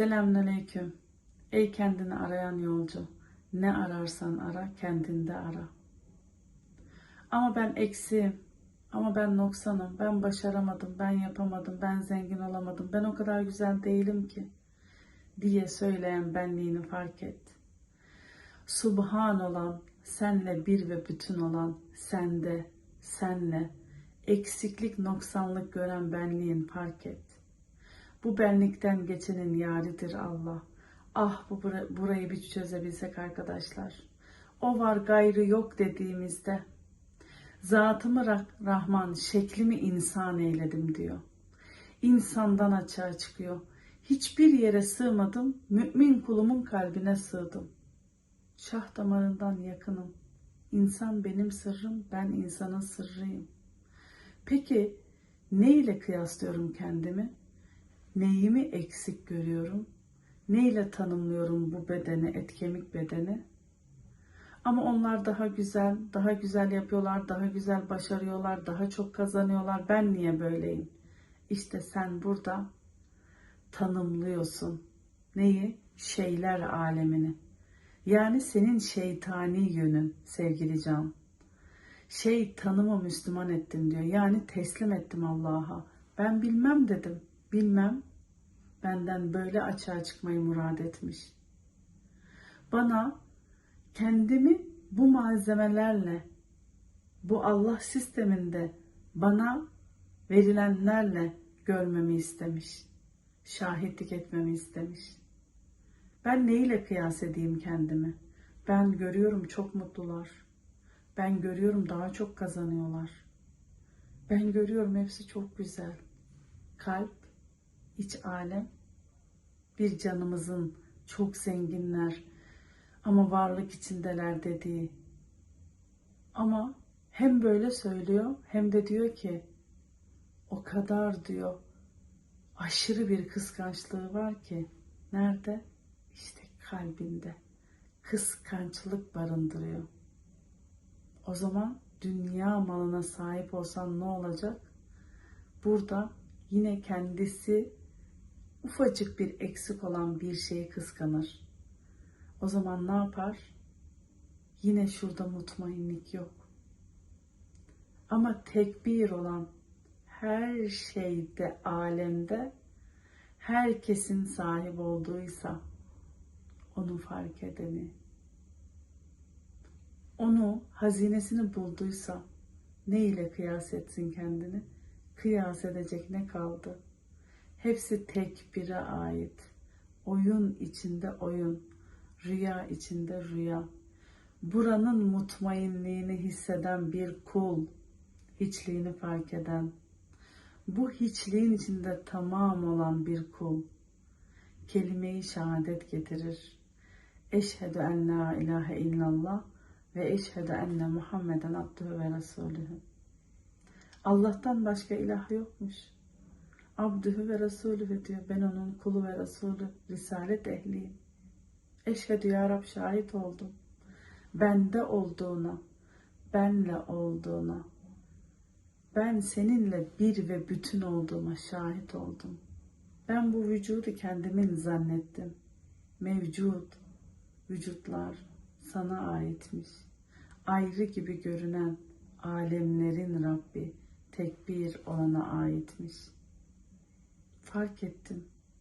Selamünaleyküm. Ey kendini arayan yolcu, ne ararsan ara, kendinde ara. Ama ben eksiğim, ama ben noksanım, ben başaramadım, ben yapamadım, ben zengin olamadım, ben o kadar güzel değilim ki diye söyleyen benliğini fark et. Subhan olan, senle bir ve bütün olan, sende, senle, eksiklik, noksanlık gören benliğin fark et. Bu benlikten geçenin yaridir Allah. Ah bu bura- burayı bir çözebilsek arkadaşlar. O var gayrı yok dediğimizde zatımı Rah- Rahman şeklimi insan eyledim diyor. İnsandan açığa çıkıyor. Hiçbir yere sığmadım, mümin kulumun kalbine sığdım. Şah damarından yakınım. İnsan benim sırrım, ben insanın sırrıyım. Peki ne ile kıyaslıyorum kendimi? Neyimi eksik görüyorum? Neyle tanımlıyorum bu bedeni, et kemik bedeni? Ama onlar daha güzel, daha güzel yapıyorlar, daha güzel başarıyorlar, daha çok kazanıyorlar. Ben niye böyleyim? İşte sen burada tanımlıyorsun. Neyi? Şeyler alemini. Yani senin şeytani yönün sevgili can. Şey tanımı Müslüman ettim diyor. Yani teslim ettim Allah'a. Ben bilmem dedim. Bilmem. Benden böyle açığa çıkmayı murad etmiş. Bana kendimi bu malzemelerle, bu Allah sisteminde bana verilenlerle görmemi istemiş. Şahitlik etmemi istemiş. Ben neyle kıyas edeyim kendimi? Ben görüyorum çok mutlular. Ben görüyorum daha çok kazanıyorlar. Ben görüyorum hepsi çok güzel. Kalp, iç alem, bir canımızın çok zenginler ama varlık içindeler dediği. Ama hem böyle söylüyor hem de diyor ki o kadar diyor aşırı bir kıskançlığı var ki nerede? İşte kalbinde. Kıskançlık barındırıyor. O zaman dünya malına sahip olsan ne olacak? Burada yine kendisi ufacık bir eksik olan bir şeyi kıskanır. O zaman ne yapar? Yine şurada mutmainlik yok. Ama tekbir olan her şeyde, alemde herkesin sahip olduğuysa onu fark edeni, onu hazinesini bulduysa ne ile kıyas etsin kendini? Kıyas edecek ne kaldı? Hepsi tekbire ait. Oyun içinde oyun, rüya içinde rüya. Buranın mutmainliğini hisseden bir kul, hiçliğini fark eden, bu hiçliğin içinde tamam olan bir kul, kelime-i şehadet getirir. Eşhedü en la ilahe illallah ve eşhedü enne Muhammeden abdühü ve resulühü. Allah'tan başka ilah yokmuş. Abdühü ve resulühü diyor. Ben onun kulu ve resulü, risalet ehliyim. Eşhedü ya Rab şahit oldum. Bende olduğuna, benle olduğuna, ben seninle bir ve bütün olduğuma şahit oldum. Ben bu vücudu kendimin zannettim. Mevcut, vücutlar sana aitmiş. Ayrı gibi görünen alemlerin Rabbi tekbir olana aitmiş. Fark ettim.